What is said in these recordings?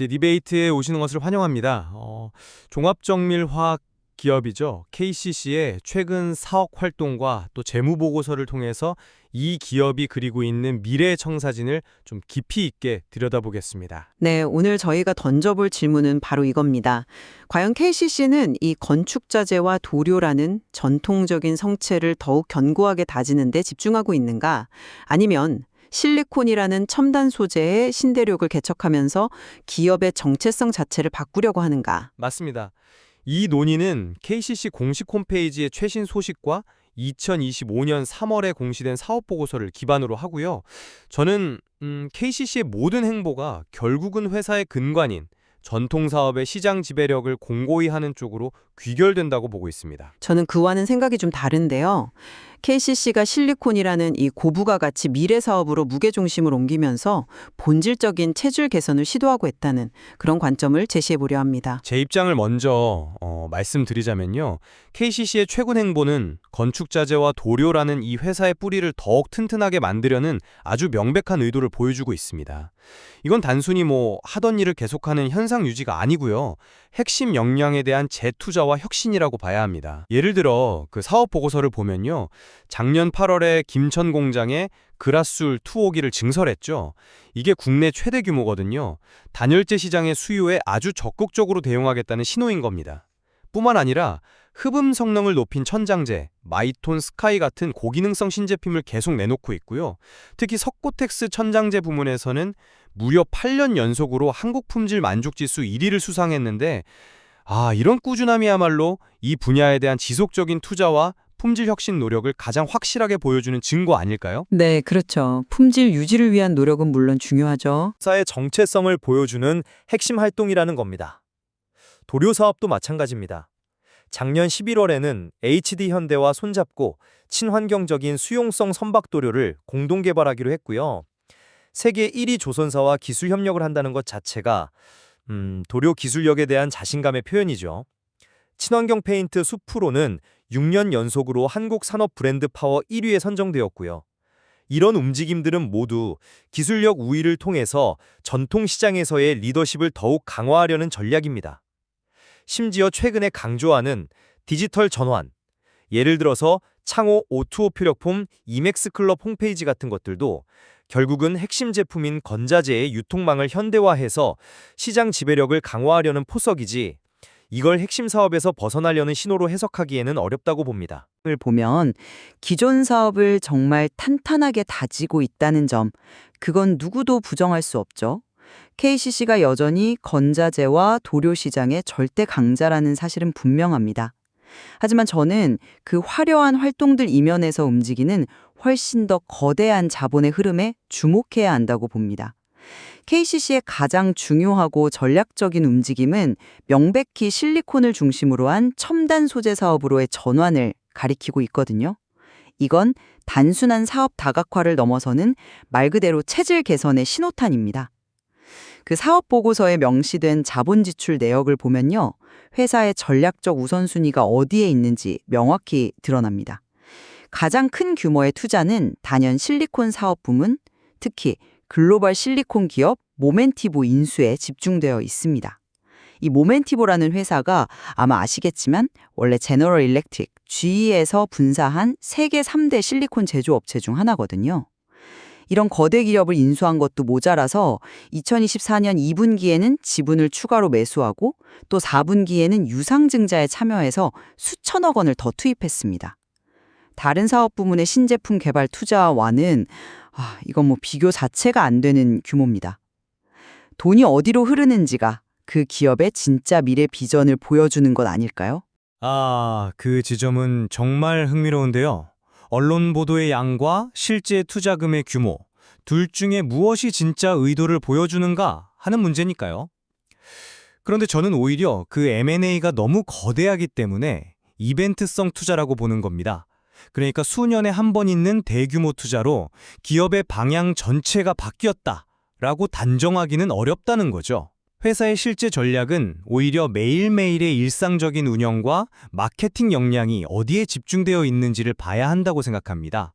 이제 디베이트에 오시는 것을 환영합니다. 어, 종합정밀화학 기업이죠. KCC의 최근 사업 활동과 또 재무 보고서를 통해서 이 기업이 그리고 있는 미래 청사진을 좀 깊이 있게 들여다보겠습니다. 네, 오늘 저희가 던져볼 질문은 바로 이겁니다. 과연 KCC는 이 건축자재와 도료라는 전통적인 성체를 더욱 견고하게 다지는 데 집중하고 있는가? 아니면 실리콘이라는 첨단 소재의 신대륙을 개척하면서 기업의 정체성 자체를 바꾸려고 하는가? 맞습니다. 이 논의는 KCC 공식 홈페이지의 최신 소식과 2025년 3월에 공시된 사업 보고서를 기반으로 하고요. 저는 음, KCC의 모든 행보가 결국은 회사의 근간인 전통 사업의 시장 지배력을 공고히 하는 쪽으로 귀결된다고 보고 있습니다. 저는 그와는 생각이 좀 다른데요. KCC가 실리콘이라는 이 고부가 가치 미래 사업으로 무게 중심을 옮기면서 본질적인 체질 개선을 시도하고 있다는 그런 관점을 제시해 보려 합니다. 제 입장을 먼저 어, 말씀드리자면요. KCC의 최근 행보는 건축자재와 도료라는 이 회사의 뿌리를 더욱 튼튼하게 만들려는 아주 명백한 의도를 보여주고 있습니다. 이건 단순히 뭐 하던 일을 계속하는 현상 유지가 아니고요. 핵심 역량에 대한 재투자와 혁신이라고 봐야 합니다. 예를 들어 그 사업 보고서를 보면요. 작년 8월에 김천 공장에 그라술 투오기를 증설했죠. 이게 국내 최대 규모거든요. 단열재 시장의 수요에 아주 적극적으로 대응하겠다는 신호인 겁니다. 뿐만 아니라 흡음 성능을 높인 천장재, 마이톤 스카이 같은 고기능성 신제품을 계속 내놓고 있고요. 특히 석고텍스 천장재 부문에서는 무려 8년 연속으로 한국 품질 만족지수 1위를 수상했는데 아, 이런 꾸준함이야말로 이 분야에 대한 지속적인 투자와 품질 혁신 노력을 가장 확실하게 보여주는 증거 아닐까요? 네, 그렇죠. 품질 유지를 위한 노력은 물론 중요하죠. 회사의 정체성을 보여주는 핵심 활동이라는 겁니다. 도료 사업도 마찬가지입니다. 작년 11월에는 HD 현대와 손잡고 친환경적인 수용성 선박 도료를 공동 개발하기로 했고요. 세계 1위 조선사와 기술 협력을 한다는 것 자체가 음, 도료 기술력에 대한 자신감의 표현이죠. 친환경 페인트 수프로는 6년 연속으로 한국 산업 브랜드 파워 1위에 선정되었고요. 이런 움직임들은 모두 기술력 우위를 통해서 전통 시장에서의 리더십을 더욱 강화하려는 전략입니다. 심지어 최근에 강조하는 디지털 전환, 예를 들어서 창호 O2O 표력폼 이맥스 클럽 홈페이지 같은 것들도 결국은 핵심 제품인 건자재의 유통망을 현대화해서 시장 지배력을 강화하려는 포석이지 이걸 핵심 사업에서 벗어나려는 신호로 해석하기에는 어렵다고 봅니다. 을 보면 기존 사업을 정말 탄탄하게 다지고 있다는 점, 그건 누구도 부정할 수 없죠. KCC가 여전히 건자재와 도료 시장의 절대 강자라는 사실은 분명합니다. 하지만 저는 그 화려한 활동들 이면에서 움직이는 훨씬 더 거대한 자본의 흐름에 주목해야 한다고 봅니다. KCC의 가장 중요하고 전략적인 움직임은 명백히 실리콘을 중심으로 한 첨단 소재 사업으로의 전환을 가리키고 있거든요. 이건 단순한 사업 다각화를 넘어서는 말 그대로 체질 개선의 신호탄입니다. 그 사업 보고서에 명시된 자본 지출 내역을 보면요. 회사의 전략적 우선순위가 어디에 있는지 명확히 드러납니다. 가장 큰 규모의 투자는 단연 실리콘 사업 부문, 특히 글로벌 실리콘 기업 모멘티보 인수에 집중되어 있습니다. 이 모멘티보라는 회사가 아마 아시겠지만 원래 제너럴 일렉트릭 GE에서 분사한 세계 3대 실리콘 제조업체 중 하나거든요. 이런 거대 기업을 인수한 것도 모자라서 2024년 2분기에는 지분을 추가로 매수하고 또 4분기에는 유상증자에 참여해서 수천억 원을 더 투입했습니다. 다른 사업 부문의 신제품 개발 투자와는 아, 이건 뭐 비교 자체가 안 되는 규모입니다. 돈이 어디로 흐르는지가 그 기업의 진짜 미래 비전을 보여주는 것 아닐까요? 아, 그 지점은 정말 흥미로운데요. 언론 보도의 양과 실제 투자금의 규모, 둘 중에 무엇이 진짜 의도를 보여주는가 하는 문제니까요. 그런데 저는 오히려 그 M&A가 너무 거대하기 때문에 이벤트성 투자라고 보는 겁니다. 그러니까 수년에 한 번 있는 대규모 투자로 기업의 방향 전체가 바뀌었다라고 단정하기는 어렵다는 거죠. 회사의 실제 전략은 오히려 매일매일의 일상적인 운영과 마케팅 역량이 어디에 집중되어 있는지를 봐야 한다고 생각합니다.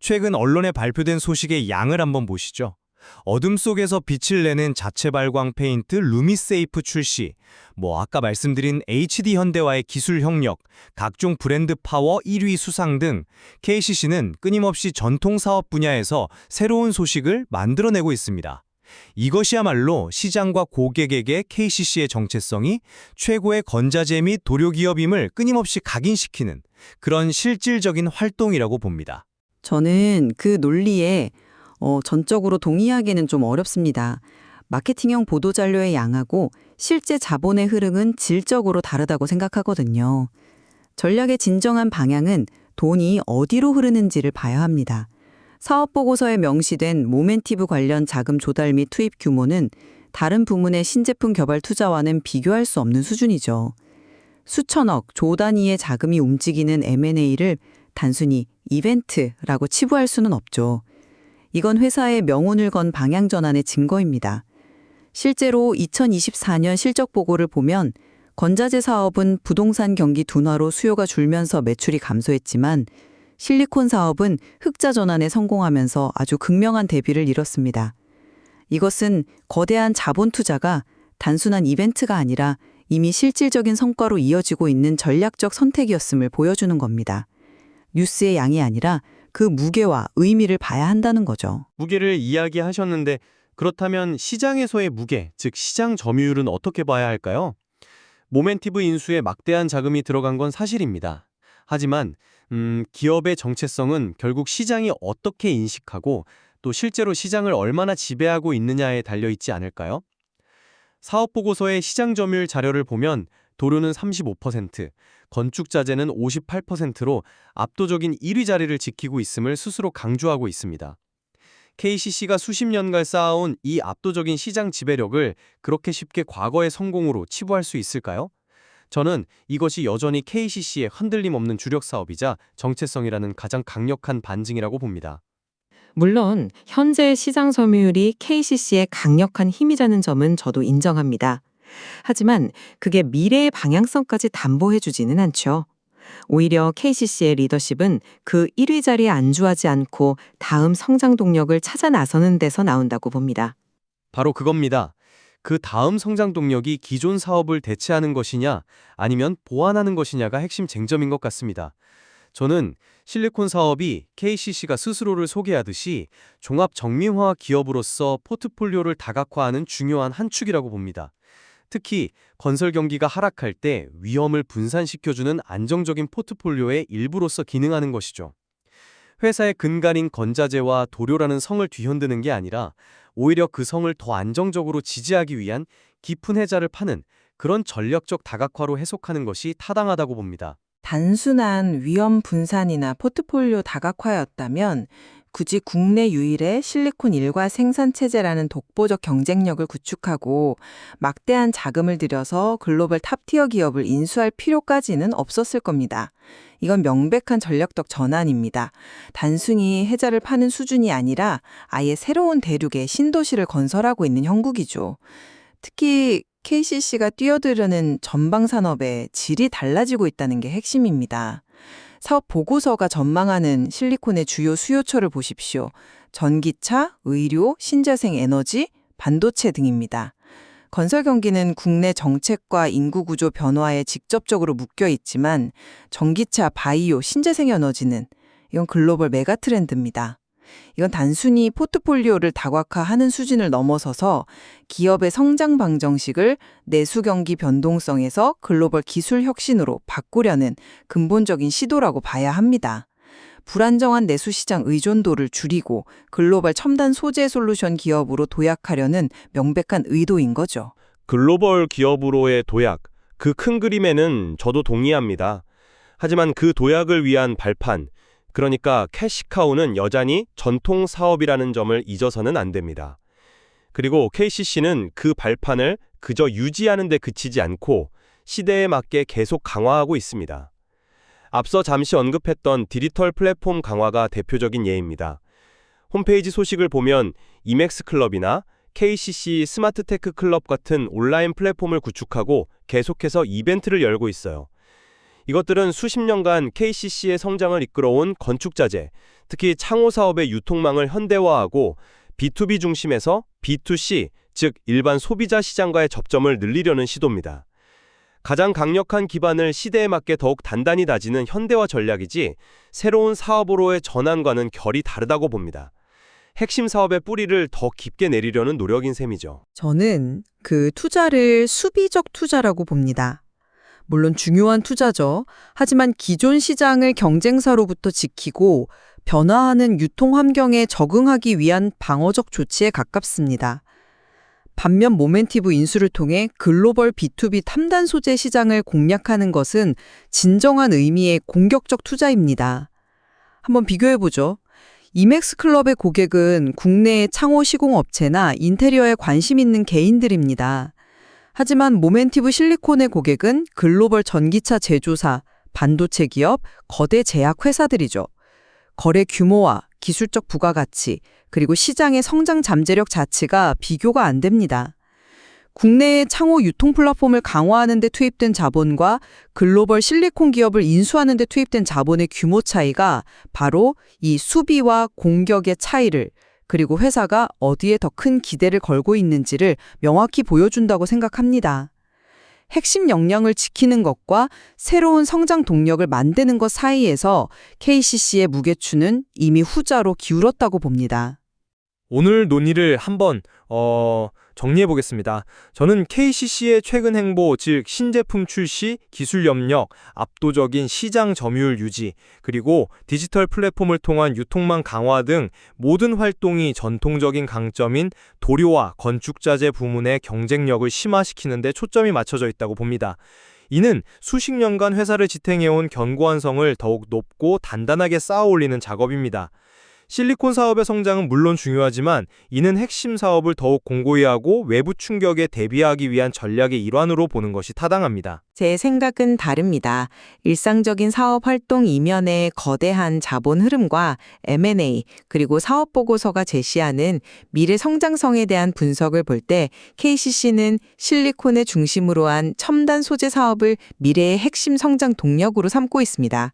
최근 언론에 발표된 소식의 양을 한번 보시죠. 어둠 속에서 빛을 내는 자체 발광 페인트 루미세이프 출시, 뭐 아까 말씀드린 HD 현대와의 기술 협력, 각종 브랜드 파워 1위 수상 등 KCC는 끊임없이 전통 사업 분야에서 새로운 소식을 만들어내고 있습니다. 이것이야말로 시장과 고객에게 KCC의 정체성이 최고의 건자재 및 도료 기업임을 끊임없이 각인시키는 그런 실질적인 활동이라고 봅니다. 저는 그 논리에 어, 전적으로 동의하기는 좀 어렵습니다. 마케팅형 보도자료의 양하고 실제 자본의 흐름은 질적으로 다르다고 생각하거든요. 전략의 진정한 방향은 돈이 어디로 흐르는지를 봐야 합니다. 사업보고서에 명시된 모멘티브 관련 자금 조달 및 투입 규모는 다른 부문의 신제품 개발 투자와는 비교할 수 없는 수준이죠. 수천억, 조 단위의 자금이 움직이는 M&A를 단순히 이벤트라고 치부할 수는 없죠. 이건 회사의 명운을 건 방향 전환의 증거입니다. 실제로 2024년 실적 보고를 보면 건자재 사업은 부동산 경기 둔화로 수요가 줄면서 매출이 감소했지만 실리콘 사업은 흑자 전환에 성공하면서 아주 극명한 대비를 이뤘습니다. 이것은 거대한 자본 투자가 단순한 이벤트가 아니라 이미 실질적인 성과로 이어지고 있는 전략적 선택이었음을 보여주는 겁니다. 뉴스의 양이 아니라 그 무게와 의미를 봐야 한다는 거죠. 무게를 이야기하셨는데 그렇다면 시장에서의 무게, 즉 시장 점유율은 어떻게 봐야 할까요? 모멘티브 인수에 막대한 자금이 들어간 건 사실입니다. 하지만 음, 기업의 정체성은 결국 시장이 어떻게 인식하고 또 실제로 시장을 얼마나 지배하고 있느냐에 달려 있지 않을까요? 사업 보고서의 시장 점유율 자료를 보면 도료는 35%, 건축 자재는 58%로 압도적인 1위 자리를 지키고 있음을 스스로 강조하고 있습니다. KCC가 수십 년간 쌓아온 이 압도적인 시장 지배력을 그렇게 쉽게 과거의 성공으로 치부할 수 있을까요? 저는 이것이 여전히 KCC의 흔들림 없는 주력 사업이자 정체성이라는 가장 강력한 반증이라고 봅니다. 물론 현재 시장 점유율이 KCC의 강력한 힘이라는 점은 저도 인정합니다. 하지만 그게 미래의 방향성까지 담보해주지는 않죠. 오히려 KCC의 리더십은 그 1위 자리에 안주하지 않고 다음 성장 동력을 찾아 나서는 데서 나온다고 봅니다. 바로 그겁니다. 그 다음 성장 동력이 기존 사업을 대체하는 것이냐 아니면 보완하는 것이냐가 핵심 쟁점인 것 같습니다. 저는 실리콘 사업이 KCC가 스스로를 소개하듯이 종합 정밀화 기업으로서 포트폴리오를 다각화하는 중요한 한 축이라고 봅니다. 특히 건설 경기가 하락할 때 위험을 분산시켜주는 안정적인 포트폴리오의 일부로서 기능하는 것이죠. 회사의 근간인 건자재와 도료라는 성을 뒤흔드는 게 아니라 오히려 그 성을 더 안정적으로 지지하기 위한 깊은 해자를 파는 그런 전략적 다각화로 해석하는 것이 타당하다고 봅니다. 단순한 위험 분산이나 포트폴리오 다각화였다면 굳이 국내 유일의 실리콘 일과 생산 체제라는 독보적 경쟁력을 구축하고 막대한 자금을 들여서 글로벌 탑티어 기업을 인수할 필요까지는 없었을 겁니다. 이건 명백한 전략적 전환입니다. 단순히 해자를 파는 수준이 아니라 아예 새로운 대륙의 신도시를 건설하고 있는 형국이죠. 특히 KCC가 뛰어들려는 전방 산업의 질이 달라지고 있다는 게 핵심입니다. 사업 보고서가 전망하는 실리콘의 주요 수요처를 보십시오. 전기차, 의료, 신재생 에너지, 반도체 등입니다. 건설 경기는 국내 정책과 인구 구조 변화에 직접적으로 묶여 있지만 전기차, 바이오, 신재생 에너지는 이건 글로벌 메가 트렌드입니다. 이건 단순히 포트폴리오를 다각화하는 수준을 넘어서서 기업의 성장 방정식을 내수 경기 변동성에서 글로벌 기술 혁신으로 바꾸려는 근본적인 시도라고 봐야 합니다. 불안정한 내수 시장 의존도를 줄이고 글로벌 첨단 소재 솔루션 기업으로 도약하려는 명백한 의도인 거죠. 글로벌 기업으로의 도약, 그 큰 그림에는 저도 동의합니다. 하지만 그 도약을 위한 발판, 그러니까 캐시카우는 여전히 전통 사업이라는 점을 잊어서는 안 됩니다. 그리고 KCC는 그 발판을 그저 유지하는 데 그치지 않고 시대에 맞게 계속 강화하고 있습니다. 앞서 잠시 언급했던 디지털 플랫폼 강화가 대표적인 예입니다. 홈페이지 소식을 보면 이맥스 클럽이나 KCC 스마트테크 클럽 같은 온라인 플랫폼을 구축하고 계속해서 이벤트를 열고 있어요. 이것들은 수십 년간 KCC의 성장을 이끌어온 건축자재, 특히 창호 사업의 유통망을 현대화하고 B2B 중심에서 B2C, 즉 일반 소비자 시장과의 접점을 늘리려는 시도입니다. 가장 강력한 기반을 시대에 맞게 더욱 단단히 다지는 현대화 전략이지 새로운 사업으로의 전환과는 결이 다르다고 봅니다. 핵심 사업의 뿌리를 더 깊게 내리려는 노력인 셈이죠. 저는 그 투자를 수비적 투자라고 봅니다. 물론 중요한 투자죠. 하지만 기존 시장을 경쟁사로부터 지키고 변화하는 유통 환경에 적응하기 위한 방어적 조치에 가깝습니다. 반면 모멘티브 인수를 통해 글로벌 B2B 탐단 소재 시장을 공략하는 것은 진정한 의미의 공격적 투자입니다. 한번 비교해 보죠. 이맥스 클럽의 고객은 국내의 창호 시공 업체나 인테리어에 관심 있는 개인들입니다. 하지만 모멘티브 실리콘의 고객은 글로벌 전기차 제조사, 반도체 기업, 거대 제약 회사들이죠. 거래 규모와 기술적 부가가치, 그리고 시장의 성장 잠재력 자체가 비교가 안 됩니다. 국내의 창호 유통 플랫폼을 강화하는 데 투입된 자본과 글로벌 실리콘 기업을 인수하는 데 투입된 자본의 규모 차이가 바로 이 수비와 공격의 차이를 그리고 회사가 어디에 더 큰 기대를 걸고 있는지를 명확히 보여준다고 생각합니다. 핵심 역량을 지키는 것과 새로운 성장 동력을 만드는 것 사이에서 KCC의 무게추는 이미 후자로 기울었다고 봅니다. 오늘 논의를 한번 어, 정리해 보겠습니다. 저는 KCC의 최근 행보, 즉 신제품 출시, 기술 협력, 압도적인 시장 점유율 유지, 그리고 디지털 플랫폼을 통한 유통망 강화 등 모든 활동이 전통적인 강점인 도료와 건축자재 부문의 경쟁력을 심화시키는 데 초점이 맞춰져 있다고 봅니다. 이는 수십 년간 회사를 지탱해온 견고한 성을 더욱 높고 단단하게 쌓아 올리는 작업입니다. 실리콘 사업의 성장은 물론 중요하지만 이는 핵심 사업을 더욱 공고히 하고 외부 충격에 대비하기 위한 전략의 일환으로 보는 것이 타당합니다. 제 생각은 다릅니다. 일상적인 사업 활동 이면의 거대한 자본 흐름과 M&A 그리고 사업 보고서가 제시하는 미래 성장성에 대한 분석을 볼 때 KCC는 실리콘을 중심으로 한 첨단 소재 사업을 미래의 핵심 성장 동력으로 삼고 있습니다.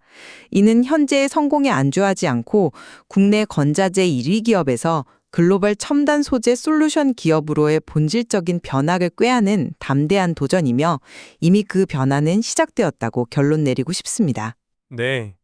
이는 현재의 성공에 안주하지 않고 국내 건자재 1위 기업에서 글로벌 첨단 소재 솔루션 기업으로의 본질적인 변화를 꾀하는 담대한 도전이며 이미 그 변화는 시작되었다고 결론 내리고 싶습니다. 네.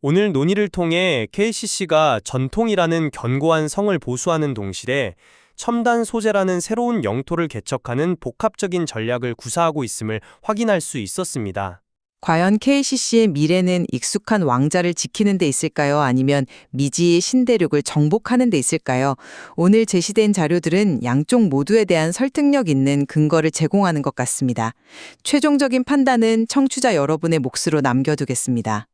오늘 논의를 통해 KCC가 전통이라는 견고한 성을 보수하는 동시에 첨단 소재라는 새로운 영토를 개척하는 복합적인 전략을 구사하고 있음을 확인할 수 있었습니다. 과연 KCC의 미래는 익숙한 왕자를 지키는 데 있을까요? 아니면 미지의 신대륙을 정복하는 데 있을까요? 오늘 제시된 자료들은 양쪽 모두에 대한 설득력 있는 근거를 제공하는 것 같습니다. 최종적인 판단은 청취자 여러분의 몫으로 남겨두겠습니다.